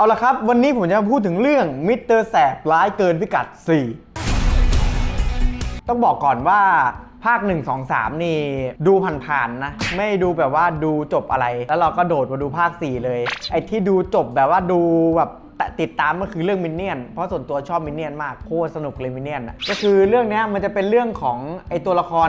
เอาละครับ วันนี้ผมจะมาพูดถึงเรื่องมิสเตอร์แสบร้ายเกินพิกัด 4 ต้องบอกก่อนว่าภาค 1 2 3 นี่ดูผ่านๆนะ ไม่ดูแบบว่าดูจบอะไร แล้วเราก็โดดมาดูภาค 4 เลย ไอ้ที่ดูจบแบบว่าดูแบบ ติดตามก็คือเรื่องมินเนี่ยน เพราะส่วนตัวชอบมินเนี่ยนมากโคตรสนุกเลยมินเนี่ยนอะก็คือเรื่องเนี้ยมันจะเป็นเรื่องของไอตัวละคร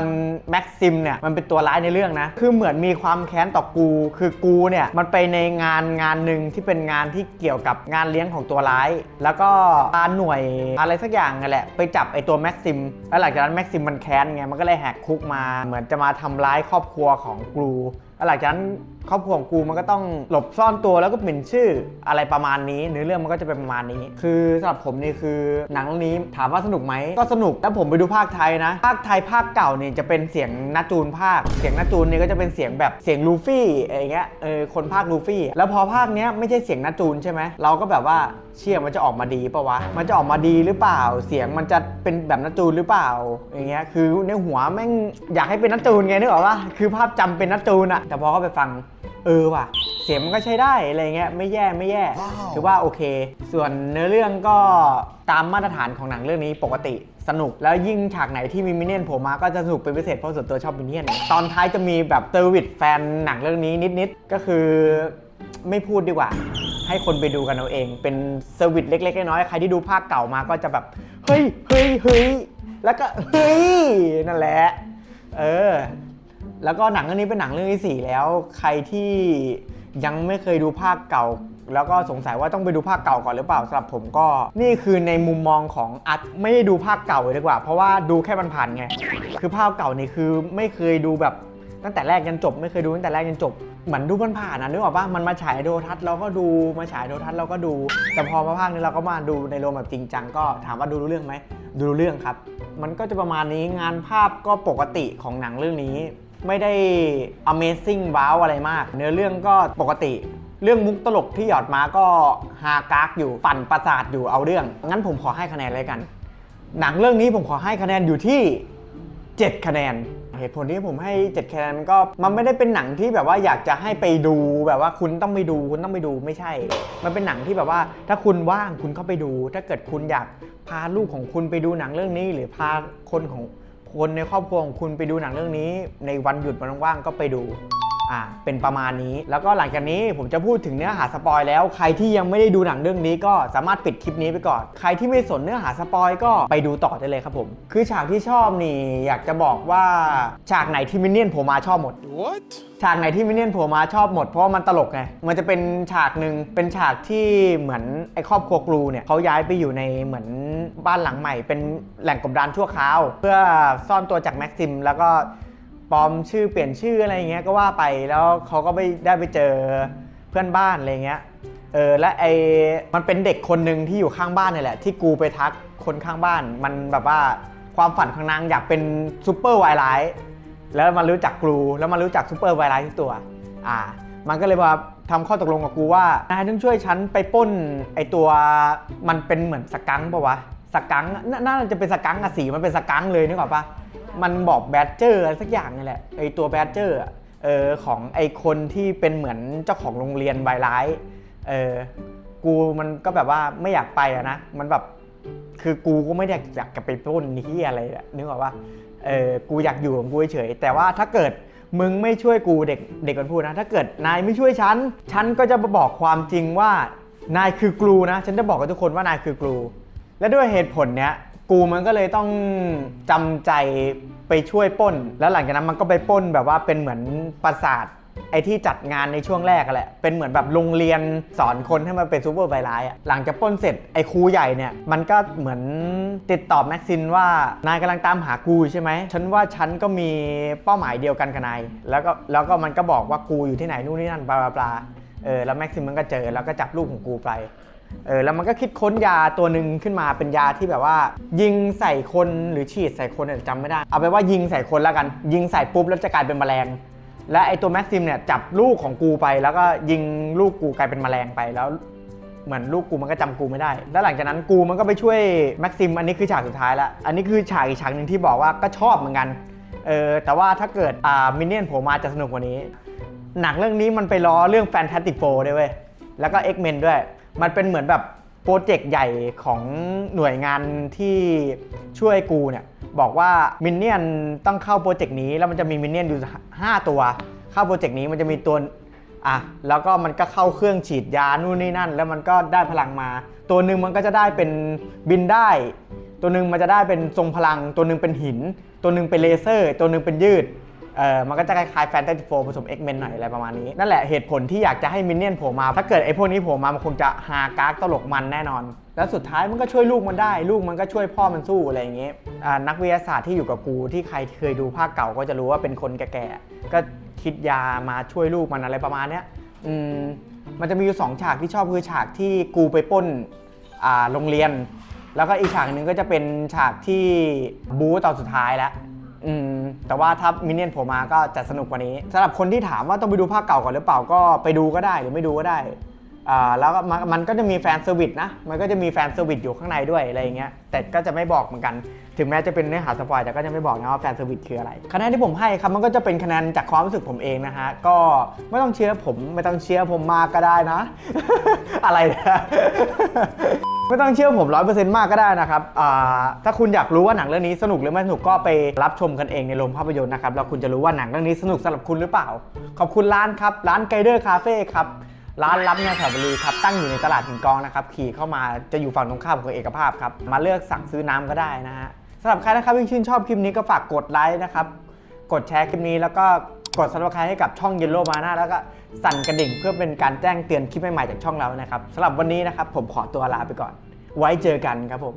แม็กซิมเนี่ยมันเป็นตัวร้ายในเรื่องนะ คือเหมือนมีความแค้นต่อกู คือกูเนี่ยมันไปในงานงานหนึ่งที่เป็นงานที่เกี่ยวกับงานเลี้ยงของตัวร้าย แล้วก็พาหน่วยอะไรสักอย่างนั่นแหละ ไปจับไอตัวแม็กซิม แล้วหลังจากนั้นแม็กซิมมันแค้นไงมันก็เลยแหกคุกมา เหมือนจะมาทำร้ายครอบครัวของกู แล้วหลังจากนั้นครอบครัวของกูมันก็ต้องหลบซ่อนตัวแล้วก็เปลี่ยนชื่ออะไรประมาณนี้เนื้อเรื่องมันก็จะเป็นประมาณนี้ คือสำหรับผมนี่คือหนังเรื่องนี้ถามว่าสนุกไหมก็สนุกแล้วผมไปดูภาคไทยนะภาคไทยภาคเก่าเนี่ยจะเป็นเสียงนาจูนภาค เสียงนาจูนเนี่ยก็จะเป็นเสียงแบบเสียงลูฟี่อะไรเงี้ยเออคนภาคลูฟี่ แล้วพอภาคเนี้ยไม่ใช่เสียงนาจูนใช่ไหมเราก็แบบว่า เชื่อมันจะออกมาดีปะวะ มันจะออกมาดีหรือเปล่า เสียงมันจะเป็นแบบนาจูนหรือเปล่า อย่างเงี้ย คือในหัวแม่งอยากให้เป็นนาจูนไงนึกออกปะคือภาพจำเป็นนาจูนอะแต่พอเขาไปฟัง เออว่ะ เสียงมันก็ใช้ได้อะไรเงี้ย ไม่แย่ไม่แย่ ถือว่าโอเค ส่วนเนื้อเรื่องก็ตามมาตรฐานของหนังเรื่องนี้ปกติ สนุก แล้วยิ่งฉากไหนที่มีมินเนี่ยนโผล่มาก็จะสนุกเป็นพิเศษเพราะส่วนตัวชอบมินเนี่ยนตอนท้ายจะมีแบบเซอร์วิสแฟนหนังเรื่องนี้นิดๆก็คือไม่พูดดีกว่า ให้คนไปดูกันเอาเอง เป็นเซอร์วิสเล็กๆน้อยๆใครที่ดูภาคเก่ามาก็จะแบบเฮ้ยเฮ้ยเฮ้ยแล้วก็เฮ้ยนั่นแหละเออแล้วก็หนังเรื่องนี้เป็นหนังเรื่องที่สี่แล้ว ใครที่ยังไม่เคยดูภาคเก่า แล้วก็สงสัยว่าต้องไปดูภาคเก่าก่อนหรือเปล่าสำหรับผมก็ นี่คือในมุมมองของอัดไม่ได้ดูภาคเก่าเลยดีกว่า เพราะว่าดูแค่มันผ่านๆไง คือภาคเก่านี่คือไม่เคยดูแบบตั้งแต่แรกยันจบ ไม่เคยดูตั้งแต่แรกยันจบเหมือนดูมันผ่านๆนะนึกออกปะมันมาฉายโทรทัศน์เราก็ดูมาฉายโทรทัศน์เราก็ดู แต่พอมาภาคนี้เราก็มาดูในโรงแบบจริงจังก็ถามว่าดูรู้เรื่องไหมดูรู้เรื่องครับ มันก็จะประมาณนี้งานภาพก็ปกติของหนังเรื่องนี้ ไม่ได้ Amazing ว้าวอะไรมาก เนื้อเรื่องก็ปกติ เรื่องมุกตลกที่หยอดมาก็ฮากากอยู่ปั่นประสาทอยู่เอาเรื่อง งั้นผมขอให้คะแนนเลยกัน หนังเรื่องนี้ผมขอให้คะแนนอยู่ที่ 7 คะแนน เหตุผลที่ผมให้ 7 คะแนนมันก็มันไม่ได้เป็นหนังที่แบบว่าอยากจะให้ไปดูแบบว่าคุณต้องไปดูคุณต้องไปดูไม่ใช่ มันเป็นหนังที่แบบว่า ถ้าคุณว่างคุณเข้าไปดู ถ้าเกิดคุณอยากพาลูกของคุณไปดูหนังเรื่องนี้ หรือพาคนของคนในครอบครัวของคุณไปดูหนังเรื่องนี้ ในวันหยุดวันว่างๆก็ไปดู อ่าเป็นประมาณนี้ แล้วก็หลังจากนี้ผมจะพูดถึงเนื้อหาสปอยแล้ว ใครที่ยังไม่ได้ดูหนังเรื่องนี้ก็สามารถปิดคลิปนี้ไปก่อน ใครที่ไม่สนเนื้อหาสปอยก็ไปดูต่อได้เลยครับผม คือฉากที่ชอบนี่อยากจะบอกว่าฉากไหนที่มินเนี่ยนโผล่มาชอบหมด What? ฉากไหนที่มินเนี่ยนโผล่มาชอบหมดเพราะว่ามันตลกไง มันจะเป็นฉากหนึ่งเป็นฉากที่เหมือนไอ้ครอบครัวกรูเนี่ยเขาย้ายไปอยู่ในเหมือนบ้านหลังใหม่ เป็นแหล่งกบดานชั่วคราว เพื่อซ่อนตัวจากแม็กซิมแล้วก็ ปลอมชื่อเปลี่ยนชื่ออะไรเงี้ยก็ว่าไปแล้วเขาก็ไปได้ไปเจอเพื่อนบ้านอะไรเงี้ยเออและไอมันเป็นเด็กคนหนึ่งที่อยู่ข้างบ้านนี่แหละ ที่กูไปทักคนข้างบ้าน มันแบบว่าความฝันของนางอยากเป็นซูเปอร์ไวไลท์แล้วมันรู้จักกูแล้วมันรู้จักซูเปอร์ไวรัสที่ตัว อ่า มันก็เลยมาทำข้อตกลงกับกูว่านายต้องช่วยฉันไปป้นไอตัวมันเป็นเหมือนสกังค์ปะวะสกังค์น่าน่าจะเป็นสกังค์อะสีมันเป็นสกังค์เลยนึกออกปะ มันบอกแบดเจอร์อะไรสักอย่างนี่แหละไอตัวแบดเจอร์เออของไอคนที่เป็นเหมือนเจ้าของโรงเรียนไวรัสเออกูมันก็แบบว่าไม่อยากไปอะนะมันแบบคือกูก็ไม่ได้อยากจะไปปล้นนี่อะไรนึกออกปะเออกูอยากอยู่ของกูเฉยแต่ว่าถ้าเกิดมึงไม่ช่วยกูเด็กเด็กมันพูดนะ ถ้าเกิดนายไม่ช่วยฉันฉันก็จะมาบอกความจริงว่านายคือกลูนะ ฉันจะบอกกับทุกคนว่านายคือกลู และด้วยเหตุผลเนี้ย กูมันก็เลยต้องจำใจไปช่วยป้น แล้วหลังจากนั้นมันก็ไปป้นแบบว่าเป็นเหมือนปราสาทไอ้ที่จัดงานในช่วงแรกอะแหละ เป็นเหมือนแบบโรงเรียนสอนคนให้มันเป็นซูเปอร์ไวรัสอะหลังจากปล้นเสร็จไอ้ครูใหญ่เนี่ย มันก็เหมือนติดต่อแม็กซินว่านายกำลังตามหากูใช่ไหม ฉันว่าฉันก็มีเป้าหมายเดียวกันกับนาย แล้วก็แล้วก็มันก็บอกว่ากูอยู่ที่ไหนนู่นนี่นั่นบลาบลาบลาเออแล้วแม็กซิมมันก็เจอแล้วก็จับลูกของกูไป เออแล้วมันก็คิดค้นยาตัวหนึ่งขึ้นมาเป็นยาที่แบบว่า ยิงใส่คนหรือฉีดใส่คนเนี่ยจำไม่ได้ เอาไปว่ายิงใส่คนแล้วกัน ยิงใส่ปุ๊บแล้วจะกลายเป็นแมลง และไอตัวแม็กซิมเนี่ยจับลูกของกูไป แล้วก็ยิงลูกกูกลายเป็นแมลงไปแล้ว เหมือนลูกกูมันก็จำกูไม่ได้ แล้วหลังจากนั้นกูมันก็ไปช่วยแม็กซิมอันนี้คือฉากสุดท้ายละอันนี้คือฉากอีกฉากหนึ่งที่บอกว่าก็ชอบเหมือนกันเออแต่ว่าถ้าเกิดอ่ามินเนี่ยนผล่มาจะสนุกกว่านี้ หนังเรื่องนี้มันไปล้อเรื่องแฟนตาติกโฟด้วยเว้ยแล้วก็ X-Men ด้วย มันเป็นเหมือนแบบโปรเจกต์ใหญ่ของหน่วยงานที่ช่วยกูเนี่ย บอกว่ามินเนี่ยนต้องเข้าโปรเจกต์นี้ แล้วมันจะมีมินเนี่ยนอยู่5ตัว เข้าโปรเจกต์นี้มันจะมีตัวอะแล้วก็มันก็เข้าเครื่องฉีดยานู่นนี่นั่น แล้วมันก็ได้พลังมา ตัวหนึ่งมันก็จะได้เป็นบินได้ ตัวหนึ่งมันจะได้เป็นทรงพลัง ตัวหนึ่งเป็นหิน ตัวหนึ่งเป็นเลเซอร์ ตัวหนึ่งเป็นยืด เออมันก็จะคล้ายๆแฟนตาซีโฟผสม X-Men หน่อยอะไรประมาณนี้ นั่นแหละเหตุผลที่อยากจะให้มินเนี่ยนโผล่มา ถ้าเกิดไอ้พวกนี้โผล่มา มันคงจะฮากากตลกมันแน่นอน แล้วสุดท้ายมันก็ช่วยลูกมันได้ ลูกมันก็ช่วยพ่อมันสู้อะไรอย่างเงี้ยนักวิทยาศาสตร์ที่อยู่กับกูที่ใครเคยดูภาคเก่าก็จะรู้ว่าเป็นคนแก่ๆ ก็คิดยามาช่วยลูกมันอะไรประมาณเนี้ยอืมมันจะมีอยู่สองฉากที่ชอบคือฉากที่กูไปป้นอ่าโรงเรียน แล้วก็อีกฉากหนึ่งก็จะเป็นฉากที่บู๊ตอนสุดท้ายแล้วอืม แต่ว่าถ้ามินเนี่ยนผมมาก็จะสนุกกว่านี้สำหรับคนที่ถามว่าต้องไปดูภาคเก่าก่อนหรือเปล่าก็ไปดูก็ได้หรือไม่ดูก็ได้แล้วก็มันก็จะมีแฟนเซอร์วิสนะ มันก็จะมีแฟนเซอร์วิสอยู่ข้างในด้วยอะไรอย่างเงี้ย แต่ก็จะไม่บอกเหมือนกัน ถึงแม้จะเป็นเนื้อหาสปอยแต่ก็จะไม่บอกนะว่าแฟนเซอร์วิสคืออะไรคะแนนที่ผมให้ครับมันก็จะเป็นคะแนนจากความรู้สึกผมเองนะฮะก็ไม่ต้องเชียร์ผมไม่ต้องเชียร์ผมมากก็ได้นะ อะไรนะไม่ต้องเชื่อผมร้อยเปอร์เซ็นต์มากก็ได้นะครับอ่าถ้าคุณอยากรู้ว่าหนังเรื่องนี้สนุกหรือไม่สนุกก็ไปรับชมกันเองในโรงภาพยนตร์นะครับ แล้วคุณจะรู้ว่าหนังเรื่องนี้สนุกสำหรับคุณหรือเปล่า ขอบคุณร้านครับ ร้านไกเดอร์คาเฟ่ครับ ร้านรับแนวแถวบรีครับ ตั้งอยู่ในตลาดหินกองนะครับ ขี่เข้ามาจะอยู่ฝั่งตรงข้ามของเอกภาพครับ มาเลือกสั่งซื้อน้ำก็ได้นะฮะ สำหรับใครนะครับที่ชื่นชอบคลิปนี้ก็ฝากกดไลค์นะครับ กดแชร์คลิปนี้แล้วก็กด subscribe ให้กับช่อง Yellow Mana แล้วก็สั่นกระดิ่งเพื่อเป็นการแจ้งเตือนคลิปใหม่ๆจากช่องเรานะครับสำหรับวันนี้นะครับผมขอตัวลาไปก่อน ไว้เจอกันครับผม